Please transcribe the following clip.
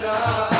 চাই